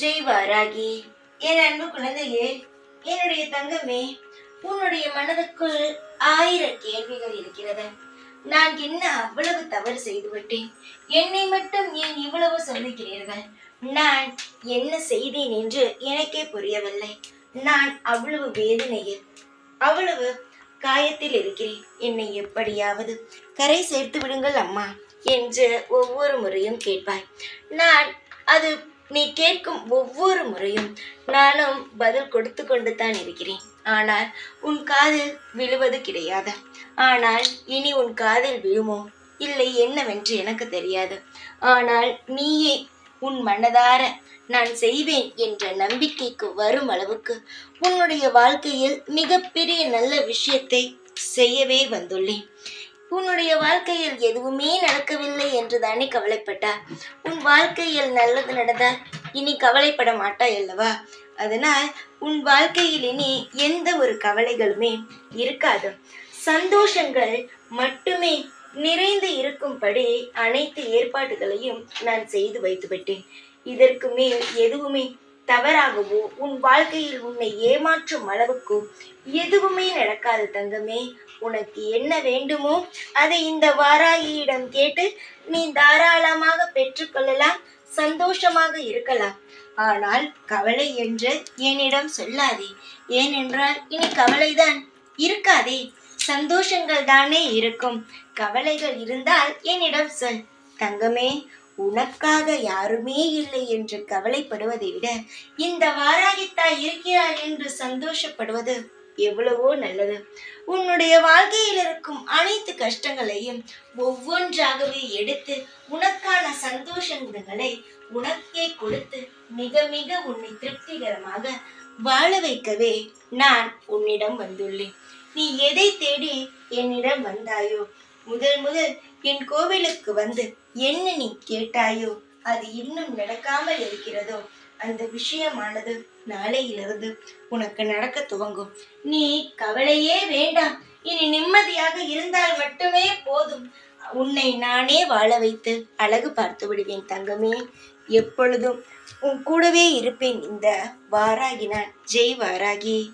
ஜெய் வாராகி என் அன்பு குழந்தையே என்னுடைய தங்கமே உன்னுடைய மனதுக்குள் ஆயிரம் கேள்விகள் இருக்கிறது. நான் என்ன அவ்வளவு தவறு செய்து விட்டேன்? என்னை மட்டும் ஏன் இவ்வளவு சொல்லுகிறீர்கள்? நான் என்ன செய்தேன் என்று எனக்கே புரியவில்லை. நான் அவ்வளவு வேதனையில் அவ்வளவு காயத்தில் இருக்கிறேன். என்னை எப்படியாவது கரை சேர்த்து விடுங்கள் அம்மா என்று ஒவ்வொரு முறையும் கேட்பாய். நான் அது நீ கேட்கும் ஒவ்வொரு முறையும் நானும் பதில் கொடுத்து கொண்டு தான் இருக்கிறேன். ஆனால் உன் காதில் விழுவது கிடையாது. ஆனால் இனி உன் காதில் விழுமோ? இல்லை என்னவென்று எனக்கு தெரியாது. ஆனால் நீயே உன் மனதார நான் செய்வேன் என்ற நம்பிக்கைக்கு வரும் அளவுக்கு உன்னுடைய வாழ்க்கையில் மிகப்பெரிய நல்ல விஷயத்தை செய்யவே வந்துள்ளேன். உன்னுடைய வாழ்க்கையில் எதுவுமே நடக்கவில்லை என்று தானே கவலைப்பட்டார் உன் வாழ்க்கையில் நல்லது நடந்தால் இனி கவலைப்பட மாட்டாய் அல்லவா? அதனால் உன் வாழ்க்கையில் இனி எந்த ஒரு கவலைகளுமே இருக்காது. சந்தோஷங்கள் மட்டுமே நிறைந்து இருக்கும்படி அனைத்து ஏற்பாடுகளையும் நான் செய்து வைத்துவிட்டேன் இதற்கு மேல் எதுவுமே தவறாகவோ உன் வாழ்க்கையில் உன்னை ஏமாற்றும் அளவுக்கு எதுவுமே நடக்காது தங்கமே. உனக்கு என்ன வேண்டுமோ அதை இந்த வாராகியிடம் கேட்டு நீ தாராளமாக பெற்றுக்கொள்ளலாம் சந்தோஷமாக இருக்கலாம். ஆனால் கவலை என்று என்னிடம் சொல்லாதே. ஏனென்றால் இனி கவலைதான் இருக்காதே. சந்தோஷங்கள் தானே இருக்கும். கவலைகள் இருந்தால் என்னிடம் சொல். தங்கமே உனக்காக யாருமே இல்லை என்று கவலைப்படுவதை விட இந்த வாராகித்தாய் இருக்கிறார் என்று சந்தோஷப்படுவது எவ்வளவோ நல்லது. உன்னுடைய வாழ்க்கையில் இருக்கும் அனைத்து கஷ்டங்களையும் ஒவ்வொன்றாகவே எடுத்து உனக்கான சந்தோஷங்களை உனக்கே கொடுத்து மிக மிக உன்னை திருப்திகரமாக வாழ வைக்கவே நான் உன்னிடம் வந்துள்ளேன். நீ எதை தேடி என்னிடம் வந்தாயோ? முதல் முதல் என் கோவிலுக்கு வந்து என்ன நீ கேட்டாயோ? அது இன்னும் நடக்காமல் இருக்கிறதோ? அந்த விஷயமானது நாளையிலிருந்து உனக்கு நடக்க துவங்கும். நீ கவலையே வேண்டாம். இனி நிம்மதியாக இருந்தால் மட்டுமே போதும். உன்னை நானே வாழ வைத்து அழகு பார்த்து விடுவேன் தங்கமே. எப்பொழுதும் உன் கூடவே இருப்பேன் இந்த வாராகி நான். ஜெய் வாராகி.